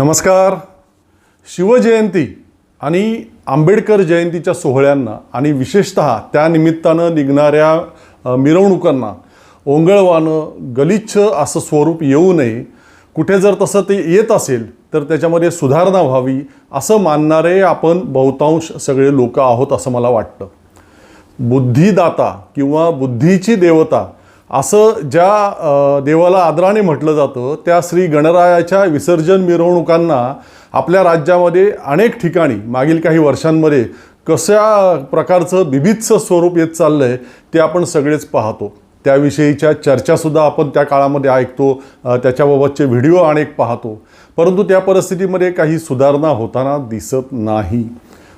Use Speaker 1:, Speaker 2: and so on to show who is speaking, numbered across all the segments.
Speaker 1: नमस्कार. शिवजयंती आणि आंबेडकर जयंतीच्या सोहळ्यांना आणि विशेषतः त्या निमित्तानं निघणाऱ्या मिरवणुकांना ओंगळवानं गलिच्छ असं स्वरूप येऊ नये. कुठे जर तसं ते येत असेल तर त्याच्यामध्ये सुधारणा व्हावी असं मानणारे आपण बहुतांश सगळे लोक आहोत असं मला वाटतं. बुद्धिदाता किंवा बुद्धीची देवता असं ज्या देवाला आदराने म्हटलं जातं त्या श्री गणरायाच्या विसर्जन मिरवणुकांना आपल्या राज्यामध्ये अनेक ठिकाणी मागील काही वर्षांमध्ये कशा प्रकारचं विविधचं स्वरूप येत चाललं आहे ते आपण सगळेच पाहतो. त्याविषयीच्या चर्चासुद्धा आपण त्या काळामध्ये ऐकतो त्याच्याबाबतचे व्हिडिओ अनेक पाहतो. परंतु त्या परिस्थितीमध्ये काही सुधारणा होताना दिसत नाही.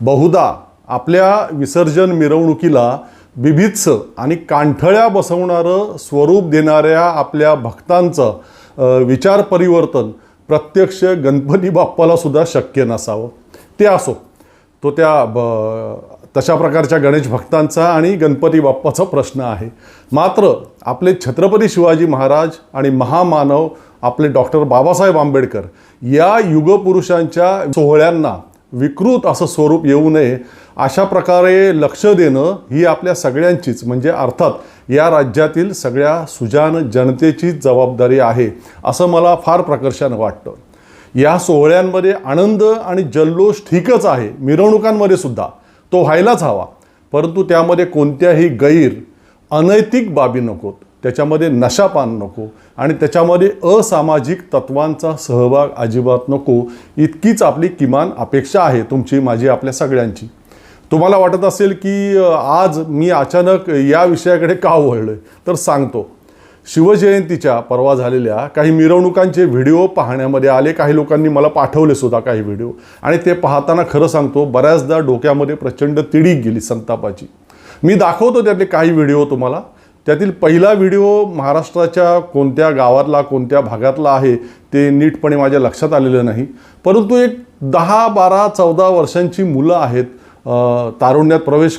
Speaker 1: बहुधा आपल्या विसर्जन मिरवणुकीला बिभत्स आणि कांठळ्या बसवणारं स्वरूप देणाऱ्या आपल्या भक्तांचं विचार परिवर्तन प्रत्यक्ष गणपती बाप्पाला सुद्धा शक्य नसावं. ते असो. तो त्या ब तशा प्रकारच्या गणेश भक्तांचा आणि गणपती बाप्पाचा प्रश्न आहे. मात्र आपले छत्रपती शिवाजी महाराज आणि महामानव आपले डॉक्टर बाबासाहेब आंबेडकर या युगपुरुषांच्या सोहळ्यांना विकृत असं स्वरूप येऊ नये अशा प्रकारे लक्ष देणं ही आपल्या सगळ्यांचीच म्हणजे अर्थात या राज्यातील सगळ्या सुजान जनतेचीच जबाबदारी आहे असं मला फार प्रकर्षानं वाटतं. या सोहळ्यांमध्ये आनंद आणि जल्लोष ठीकच आहे मिरवणुकांमध्ये सुद्धा. तो व्हायलाच हवा. परंतु त्यामध्ये कोणत्याही गैर अनैतिक बाबी नकोत. त्याच्यामध्ये नशापान नको आणि त्याच्यामध्ये असामाजिक तत्वांचा सहभाग अजिबात नको. इतकीच आपली किमान अपेक्षा आहे तुमची माझी आपल्या सगळ्यांची. तुम्हाला वाटत असेल की आज मी अचानक या विषयाकडे का वळलोय? तर सांगतो. शिवजयंतीच्या परवा झालेल्या काही मिरवणुकांचे व्हिडिओ पाहण्यामध्ये आले. काही लोकांनी मला पाठवले सुद्धा काही व्हिडिओ. आणि ते पाहताना खरं सांगतो बऱ्याचदा डोक्यामध्ये प्रचंड तिडीक गेली संतापाची. मी दाखवतो त्यातले काही व्हिडिओ तुम्हाला. त्यातील पहिला व्हिडिओ महाराष्ट्राच्या कोणत्या गावातला कोणत्या भागातला आहे ते नीटपणे माझ्या लक्षात आलेलं नाही. परंतु एक दहा बारा चौदा वर्षांची मुलं आहेत. तारुण्यात प्रवेश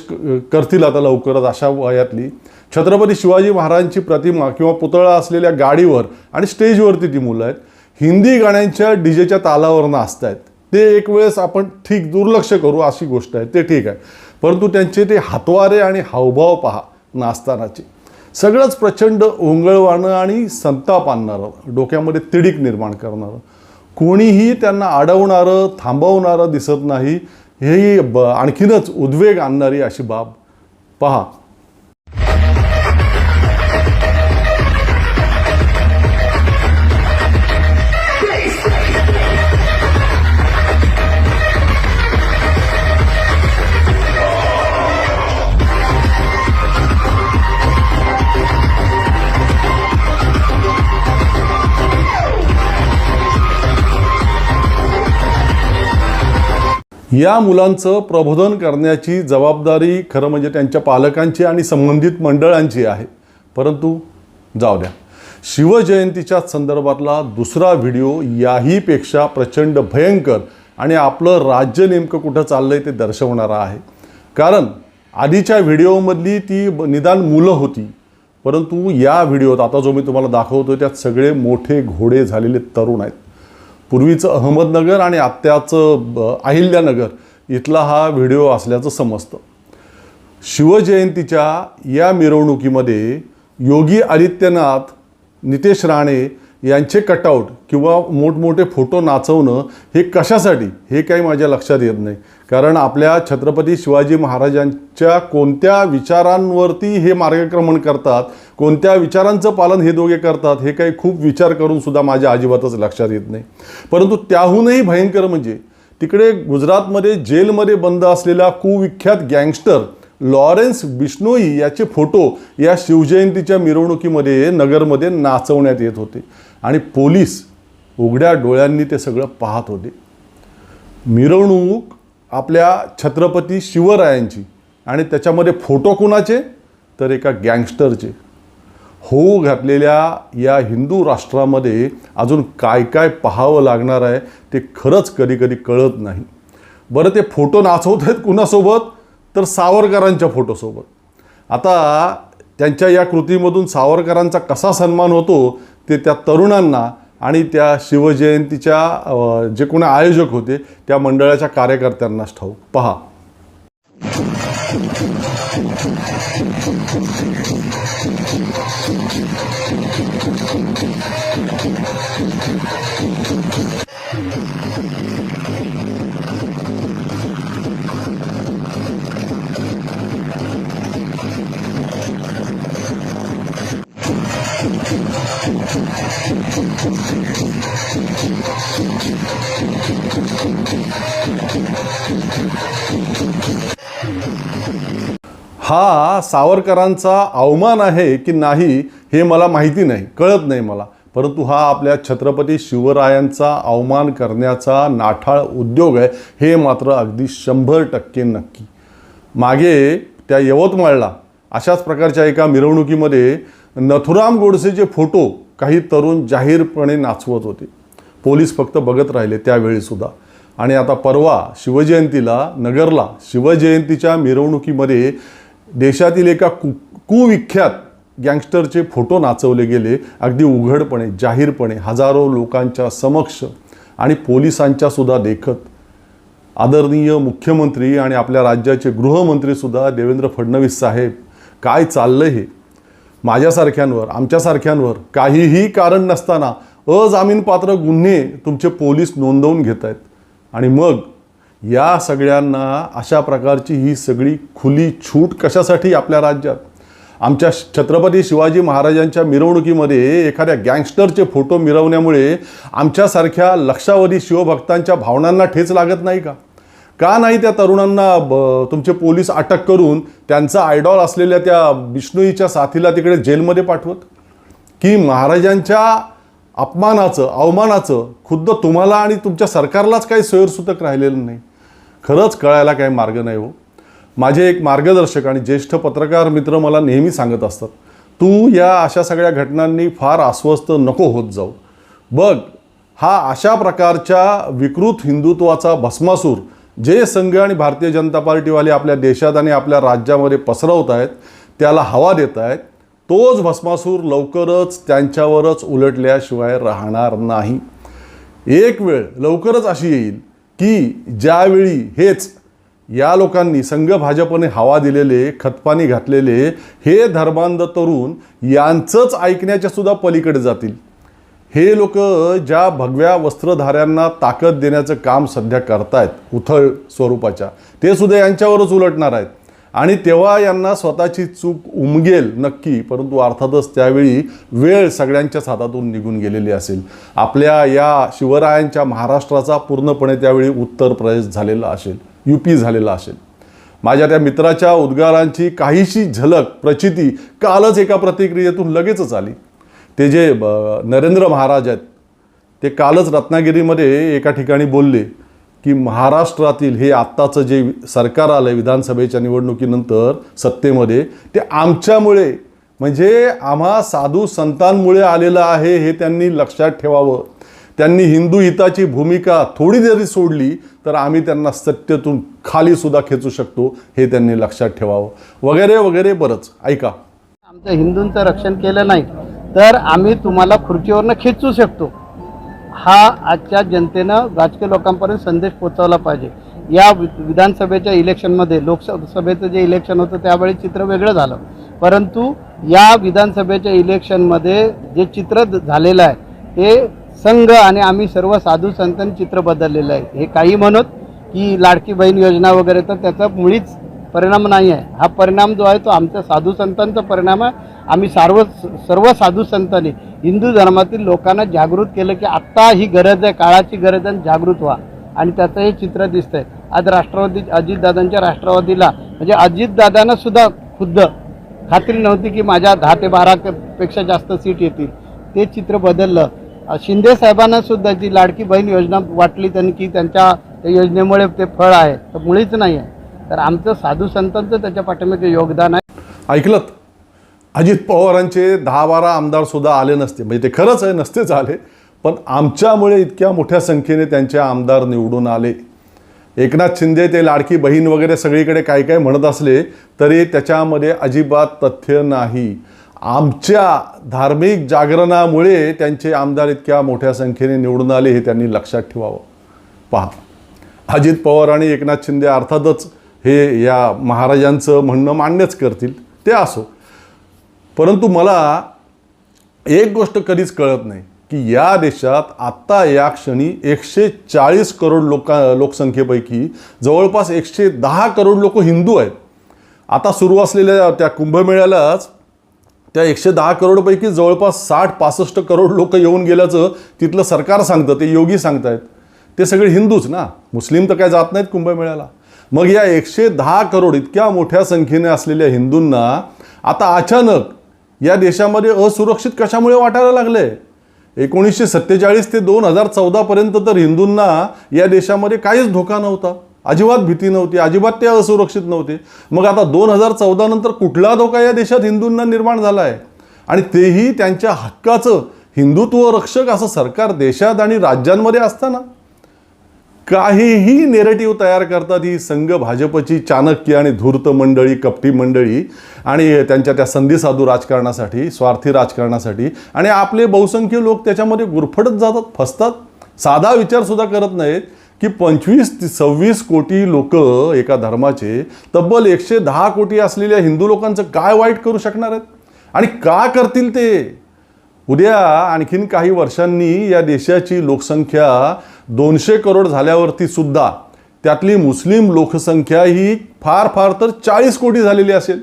Speaker 1: करतील आता लवकरच अशा वयातली. छत्रपती शिवाजी महाराजांची प्रतिमा किंवा पुतळा असलेल्या गाडीवर आणि स्टेजवरती ती मुलं आहेत. हिंदी गाण्यांच्या डीजेच्या तालावर नाचत आहेत ते एक वेळेस आपण ठीक दुर्लक्ष करू अशी गोष्ट आहे. ते ठीक आहे. परंतु त्यांचे ते हातवारे आणि हावभाव पहा नाचतानाचे. सगळंच प्रचंड ओंगळवाणं आणि संताप आणणारं डोक्यामध्ये तिडीक निर्माण करणारं. कोणीही त्यांना अडवणारं थांबवणारं दिसत नाही. हेही ब आणखीनच उद्वेग आणणारी अशी बाब. पहा या मुलांचं प्रबोधन करण्याची जबाबदारी खरं म्हणजे त्यांच्या पालकांची आणि संबंधित मंडळांची आहे. परंतु जाऊ द्या. शिवजयंतीच्या संदर्भातला दुसरा व्हिडिओ याहीपेक्षा प्रचंड भयंकर आणि आपलं राज्य नेमकं कुठं चाललं आहे ते दर्शवणारा आहे. कारण आधीच्या व्हिडिओमधली ती निदान मुलं होती. परंतु या व्हिडिओत आता जो मी तुम्हाला दाखवतो त्यात सगळे मोठे घोडे झालेले तरुण आहेत. पूर्वीचं अहमदनगर आणि आत्याचं अहिल्यानगर इथला हा व्हिडिओ असल्याचं समजतं. शिवजयंतीच्या या मिरवणुकीमध्ये योगी आदित्यनाथ नितेश राणे यांचे कटआउट किंवा मोठमोठे फोटो नाचवणं हे कशासाठी? हे काही माझ्या लक्षात येत नाही. कारण आपल्या छत्रपती शिवाजी महाराजांच्या कोणत्या विचारांवरती हे मार्गक्रमण करतात कोणत्या विचारांचं पालन हे दोघे करतात हे काही खूप विचार करून सुद्धा माझ्या अजिबातच लक्षात येत नाही. परंतु त्याहूनही भयंकर म्हणजे तिकडे गुजरातमध्ये जेलमध्ये बंद असलेला कुविख्यात गँगस्टर लॉरेन्स बिश्नोई याचे फोटो या शिवजयंतीच्या मिरवणुकीमध्ये नगरमध्ये नाचवण्यात येत होते. आणि पोलीस उघड्या डोळ्यांनी ते सगळं पाहत होते. मिरवणूक आपल्या छत्रपती शिवरायांची आणि त्याच्यामध्ये फोटो कुणाचे? तर एका गँगस्टरचे. होऊ घातलेल्या या हिंदू राष्ट्रामध्ये अजून काय काय पाहावं लागणार आहे ते खरंच कधी कधी कळत नाही. बरं ते फोटो नाचवत आहेत कुणासोबत? तर सावरकरांच्या फोटोसोबत. आता त्यांच्या या कृतीमधून सावरकरांचा कसा सन्मान होतो ते त्या तरुणांना आणि त्या शिवजयंतीच्या जे कोणी आयोजक होते त्या मंडळाच्या कार्यकर्त्यांनाच ठाऊक. पहा. हा सावरकरांचा अवमान आहे की नाही हे मला माहिती नाही कळत नाही मला. परंतु हा आपल्या छत्रपती शिवरायांचा अवमान करण्याचा नाठाळ उद्योग आहे हे मात्र अगदी शंभर टक्के नक्की. मागे त्या यवतमाळला अशाच प्रकारच्या एका मिरवणुकीमध्ये नथुराम गोडसेचे फोटो काही तरुण जाहीरपणे नाचवत होते. पोलीस फक्त बघत राहिले त्यावेळीसुद्धा आणि आता परवा शिवजयंतीला नगरला शिवजयंतीच्या मिरवणुकीमध्ये देशातील एका कु कुविख्यात गँगस्टरचे फोटो नाचवले गेले. अगदी उघडपणे जाहीरपणे हजारो लोकांच्या समक्ष आणि पोलिसांच्या सुद्धा देखत. आदरणीय मुख्यमंत्री आणि आपल्या राज्याचे गृहमंत्रीसुद्धा देवेंद्र फडणवीस साहेब काय चाललं हे? माझ्यासारख्यांवर आमच्यासारख्यांवर काहीही कारण नसताना अजामीनपात्र गुन्हे तुमचे पोलीस नोंदवून घेत आहेत आणि मग या सगळ्यांना अशा प्रकारची ही सगळी खुली छूट कशासाठी आपल्या राज्यात? आमच्या छत्रपती शिवाजी महाराजांच्या मिरवणुकीमध्ये एखाद्या गँगस्टरचे फोटो मिरवण्यामुळे आमच्यासारख्या लक्षावधी शिवभक्तांच्या भावनांना ठेच लागत नाही का? का नाही त्या तरुणांना ब तुमचे पोलीस अटक करून त्यांचा आयडॉल असलेल्या त्या विष्णूईच्या साथीला तिकडे जेलमध्ये पाठवत? की महाराजांच्या अपमानाचं अवमानाचं खुद्द तुम्हाला आणि तुमच्या सरकारलाच काही सोयरसूतक राहिलेलं नाही? खरंच कळायला काही मार्ग नाही हो. माझे एक मार्गदर्शक आणि ज्येष्ठ पत्रकार मित्र मला नेहमी सांगत असतात तू या अशा सगळ्या घटनांनी फार अस्वस्थ नको होत जाऊ. बघ हा अशा प्रकारच्या विकृत हिंदुत्वाचा भस्मासूर जे संघ आणि भारतीय जनता पार्टीवाले आपल्या देशात आणि आपल्या राज्यामध्ये पसरवत आहेत त्याला हवा देत आहेत तोच भस्मासूर लवकरच त्यांच्यावरच उलटल्याशिवाय राहणार नाही. एक वेळ लवकरच अशी येईल की ज्यावेळी हेच या लोकांनी संघ भाजपने हवा दिलेले खतपाणी घातलेले हे धर्मांध तरुण यांचंच ऐकण्याच्या सुद्धा पलीकडे जातील. हे लोक ज्या भगव्या वस्त्रधाऱ्यांना ताकद देण्याचं काम सध्या करतायत उथळ स्वरूपाच्या ते सुद्धा यांच्यावरच उलटणार आहेत. आणि तेव्हा यांना स्वतःची चूक उमगेल नक्की परंतु अर्थातच त्यावेळी वेळ सगळ्यांच्याच हातातून निघून गेलेली असेल. आपल्या या शिवरायांच्या महाराष्ट्राचा पूर्णपणे त्यावेळी उत्तर प्रदेश झालेला असेल यू पी झालेला असेल. माझ्या त्या मित्राच्या उद्गारांची काहीशी झलक प्रचिती कालच एका प्रतिक्रियेतून लगेचच आली. ते जे नरेंद्र महाराज आहेत ते कालच रत्नागिरीमध्ये एका ठिकाणी बोलले की महाराष्ट्रातील हे आत्ताचं जे सरकार आलं आहे विधानसभेच्या निवडणुकीनंतर सत्तेमध्ये ते आमच्यामुळे म्हणजे आम्हा साधू संतांमुळे आलेलं आहे हे त्यांनी लक्षात ठेवावं. त्यांनी हिंदू हिताची भूमिका थोडी जरी सोडली तर आम्ही त्यांना सत्तेतून खाली सुद्धा खेचू शकतो हे त्यांनी लक्षात ठेवावं. वगैरे वगैरे बरंच. ऐका.
Speaker 2: आमचं हिंदूंचं रक्षण केलं नाही तर आम्ही तुम्हाला खुर्चीवरनं खेचू शकतो. हा आजच्या जनतेनं राजकीय लोकांपर्यंत संदेश पोचवला पाहिजे. या वि- विधानसभेच्या इलेक्शनमध्ये लोकसभेचं जे इलेक्शन होतं त्यावेळी चित्र वेगळं झालं. परंतु या विधानसभेच्या इलेक्शनमध्ये जे चित्र द- झालेलं आहे ते संघ आणि आम्ही सर्व साधू संतांनी चित्र बदललेलं आहे. हे काही म्हणत की लाडकी बहीण योजना वगैरे तर त्याचं मुळीच परिणाम नाही आहे. हा परिणाम जो आहे तो आमच्या साधू संतांचा परिणाम आहे. आम्ही सर्व सर्व साधू संतांनी हिंदू धर्मातील लोकांना जागृत केलं की आत्ता ही गरज आहे काळाची गरज आहे आणि जागृत व्हा. आणि त्याचं हे चित्र दिसतंय. आज राष्ट्रवादी अजितदादांच्या राष्ट्रवादीला म्हणजे अजितदादांना सुद्धा खुद्द. खात्री नव्हती की माझ्या दहा ते बारा पेक्षा जास्त सीट येतील. ते चित्र बदललं. शिंदे साहेबांना सुद्धा जी लाडकी बहीण योजना वाटली त्यांनी की त्यांच्या त्या योजनेमुळे ते फळ आहे. तर मुळीच नाही आहे. तर आमचं साधू संतांचं त्याच्या पाठीमागे योगदान आहे.
Speaker 1: ऐकलत? अजित पवारांचे दहा बारा आमदार सुद्धा आले नसते. म्हणजे ते खरंच आहे नसतेच आले. पण आमच्यामुळे इतक्या मोठ्या संख्येने त्यांचे आमदार निवडून आले. एकनाथ शिंदे ते लाडकी बहीण वगैरे सगळीकडे काय काय म्हणत असले तरी त्याच्यामध्ये अजिबात तथ्य नाही. आमच्या धार्मिक जागरणामुळे त्यांचे आमदार इतक्या मोठ्या संख्येने निवडून आले हे त्यांनी लक्षात ठेवावं. पहा. अजित पवार आणि एकनाथ शिंदे अर्थातच हे या महाराजांचं म्हणणं मान्यच करतील ते असो. परंतु मला एक गोष्ट कधीच कळत नाही की या देशात आत्ता या क्षणी एकशे चाळीस करोड लोका लोकसंख्येपैकी जवळपास एकशे दहा करोड लोक हिंदू आहेत. आता सुरू असलेल्या त्या कुंभमेळ्यालाच त्या एकशे दहा करोडपैकी जवळपास साठ पासष्ट करोड लोक येऊन गेल्याचं तिथलं सरकार सांगतं ते योगी सांगतायत. ते सगळे हिंदूच ना? मुस्लिम तर काय जात नाहीत कुंभमेळ्याला. मग या एकशे दहा करोड इतक्या मोठ्या संख्येने असलेल्या हिंदूंना आता अचानक या देशामध्ये असुरक्षित कशामुळे वाटायला लागले? एकोणीसशे सत्तेचाळीस ते दोन हजार चौदापर्यंत तर हिंदूंना या देशामध्ये काहीच धोका नव्हता. अजिबात भीती नव्हती अजिबात ते असुरक्षित नव्हते. मग आता दोन हजार चौदा नंतर कुठला धोका या देशात हिंदूंना निर्माण झाला आहे आणि तेही त्यांच्या हक्काचं हिंदुत्व रक्षक असं सरकार देशात आणि राज्यांमध्ये असताना काहीही नेरेटिव्ह तयार करतात ही संघ भाजपची चाणक्य आणि धूर्त मंडळी कपटी मंडळी आणि त्यांच्या त्या संधीसाधू राजकारणासाठी स्वार्थी राजकारणासाठी. आणि आपले बहुसंख्य लोक त्याच्यामध्ये गुरफटत जातात फसतात. साधा विचारसुद्धा करत नाहीत की पंचवीस सव्वीस कोटी लोक एका धर्माचे तब्बल एकशे दहा कोटी असलेल्या हिंदू लोकांचं काय वाईट करू शकणार आहेत? आणि का करतील ते? उद्या आणखीन काही वर्षांनी या देशाची लोकसंख्या दोनशे करोड झाल्यावरती सुद्धा त्यातली मुस्लिम लोकसंख्या ही फार फार तर चाळीस कोटी झालेली असेल.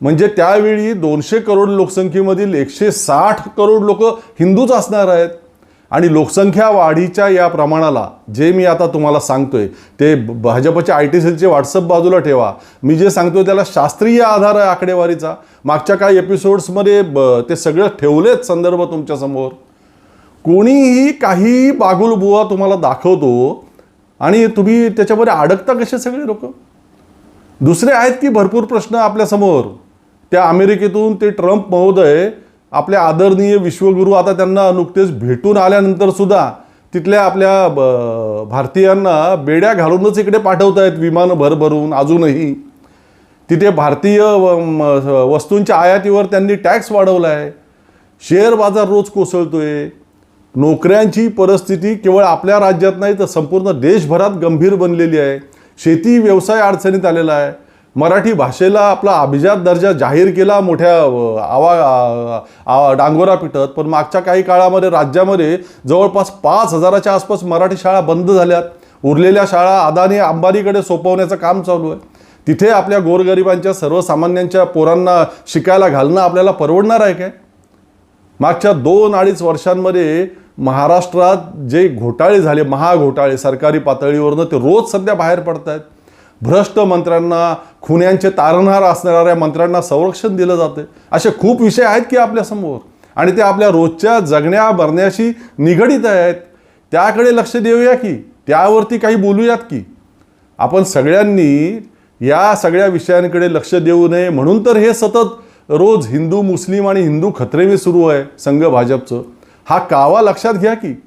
Speaker 1: म्हणजे त्यावेळी दोनशे करोड लोकसंख्येमधील एकशे साठ करोड लोक हिंदूच असणार आहेत. आणि लोकसंख्या वाढीच्या या प्रमाणाला जे मी आता तुम्हाला सांगतोय ते भाजपच्या आय टी सेलचे व्हॉट्सअप बाजूला ठेवा. मी जे सांगतोय त्याला शास्त्रीय आधार आहे आकडेवारीचा. मागच्या काही एपिसोड्समध्ये ब- ते सगळं ठेवलेत संदर्भ तुमच्यासमोर कोणीही काही बागुलबुवा तुम्हाला दाखवतो आणि तुम्ही त्याच्यामध्ये अडकता कसे सगळे लोक? दुसरे आहेत की भरपूर प्रश्न आपल्यासमोर त्या अमेरिकेतून ते ट्रम्प महोदय आपल्या आदरणीय विश्वगुरू आता त्यांना नुकतेच भेटून आल्यानंतर सुद्धा तिथल्या आपल्या ब- भारतीयांना बेड्या घालूनच इकडे पाठवत आहेत विमानं भरभरून अजूनही. तिथे भारतीय व- म- वस्तूंच्या आयातीवर त्यांनी टॅक्स वाढवला आहे शेअर बाजार रोज कोसळतोय. नोकऱ्यांची परिस्थिती केवळ आपल्या राज्यात नाही तर संपूर्ण देशभरात गंभीर बनलेली आहे. शेती व्यवसाय अडचणीत आलेला आहे. मराठी भाषेला आपला अभिजात दर्जा जाहीर केला मोठ्या आवा डांगोरा पिटत पण मागच्या काही काळामध्ये राज्यामध्ये जवळपास पाच हजाराच्या आसपास मराठी शाळा बंद झाल्यात. उरलेल्या शाळा अदानी अंबानीकडे सोपवण्याचं काम चालू आहे. तिथे आपल्या गोरगरिबांच्या सर्वसामान्यांच्या पोरांना शिकायला घालणं आपल्याला परवडणार आहे काय? मागच्या दोन अडीच वर्षांमध्ये महाराष्ट्रात जे घोटाळे झाले महाघोटाळे सरकारी पातळीवरनं ते रोज सध्या बाहेर पडत आहेत भ्रष्ट मंत्र्यांना खुन्यांचे तारणहार असणाऱ्या मंत्र्यांना संरक्षण दिलं जातं. असे खूप विषय आहेत की आपल्यासमोर. आणि ते आपल्या रोजच्या जगण्या भरण्याशी निगडीत आहेत. त्याकडे लक्ष देऊया की त्यावरती काही बोलूयात की आपण सगळ्यांनी या सगळ्या विषयांकडे लक्ष देऊ नये म्हणून तर हे सतत रोज हिंदू मुस्लिम आणि हिंदू खतरेमी सुरू आहे संघ भाजपचं. हा कावा लक्षात घ्या की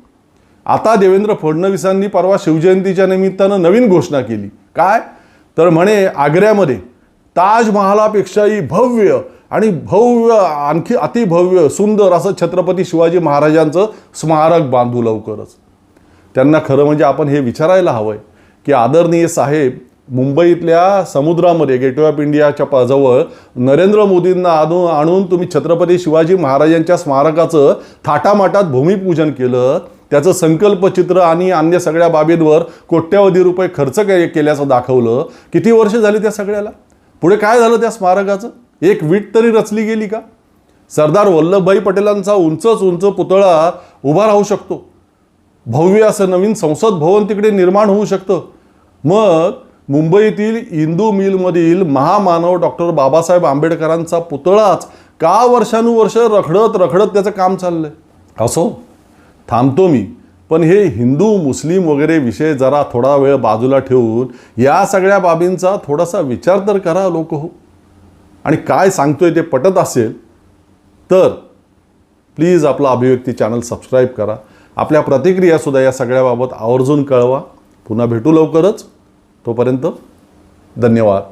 Speaker 1: आता देवेंद्र फडणवीसांनी परवा शिवजयंतीच्या निमित्तानं नवीन घोषणा केली. काय? तर म्हणे आग्र्यामध्ये ताजमहालापेक्षाही भव्य आणि भव्य आणखी अतिभव्य सुंदर असं छत्रपती शिवाजी महाराजांचं स्मारक बांधू लवकरच. त्यांना खरं म्हणजे आपण हे विचारायला हवं आहे की आदरणीय साहेब मुंबईतल्या समुद्रामध्ये गेटवे ऑफ इंडियाच्या जवळ नरेंद्र मोदींना आणून आणून तुम्ही छत्रपती शिवाजी महाराजांच्या स्मारकाचं थाटामाटात भूमिपूजन केलं त्याचं संकल्पचित्र आणि अन्य सगळ्या बाबींवर कोट्यावधी रुपये खर्च के केल्याचं दाखवलं. किती वर्ष झाली त्या सगळ्याला? पुढे काय झालं त्या स्मारकाचं? एक वीट तरी रचली गेली का? सरदार वल्लभभाई पटेलांचा उंचच उंच पुतळा उभा राहू शकतो. भव्य असं नवीन संसद भवन तिकडे निर्माण होऊ शकतं. मग मुंबईतील इंदू मिलमधील महामानव डॉक्टर बाबासाहेब आंबेडकरांचा पुतळाच का वर्षानुवर्ष रखडत रखडत त्याचं काम चाललंय? असो. थांबतो मी. पण हे हिंदू मुस्लिम वगैरे विषय जरा थोडा वेळ बाजूला ठेवून या सगळ्या बाबींचा थोडासा विचार तर करा लोक हो. आणि काय सांगतोय ते पटत असेल तर प्लीज आपला अभिव्यक्ती चॅनल सबस्क्राईब करा. आपल्या प्रतिक्रियासुद्धा या सगळ्याबाबत आवर्जून कळवा. पुन्हा भेटू लवकरच. तोपर्यंत धन्यवाद.